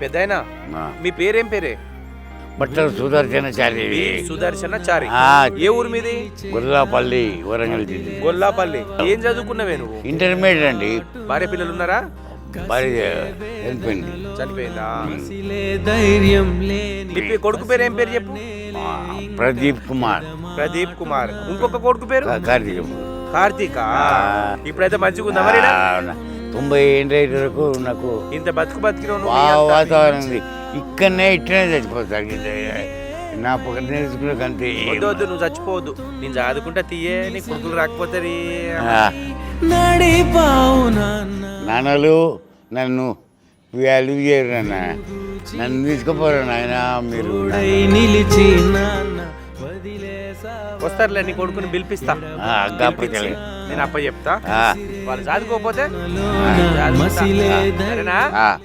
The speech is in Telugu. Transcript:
పెద్దయినా. మీ. పేరేం పేరే? బట్టలు సుదర్శనచారి సుదర్శన చారి. ఏ ఊరు మీది? గుర్రాపల్లి వరంగల్ జిల్లా. గొల్లాపల్లి. ఏం చదువుకున్నావే నువ్వు? ఇంటర్మీడియట్ అండి. భార్య పిల్లలు ఉన్నారా? భార్య చనిపోయింది. చనిపోయిందా? కొడుకు పేరు ఏం పేరు చెప్పు? ప్రదీప్ కుమార్. ప్రదీప్ కుమార్. ఇంకొక కొడుకు పేరు? కార్తీక్. కార్తీక. ఇప్పుడైతే మంచిగా ఉందా మరి తొంభై ఏండ్ల వరకు నాకు ఇంత బతుకు అంతా- వాతావరణం ఉంది. ఇక్కడనే ఇట్లనే చచ్చిపోతారు ఇది నా పక్కన నేర్చుకునే అంతే వద్దు నువ్వు చచ్చిపోవద్దు. నేను చదువుకుంటా తీయే నీ కొడుకులు రాకపోతే నాన్నలు నన్ను వాల్యూ చేయరు నాన్న. నన్ను తీసుకుపోరు నాయన మీరు తోడై నిలిచి నాన్న వదిలేసా వస్తారులే నీ కొడుకుని పిలిపిస్తా. నేను అప్ప చెప్తా వాళ్ళు సరేనా? ఆ.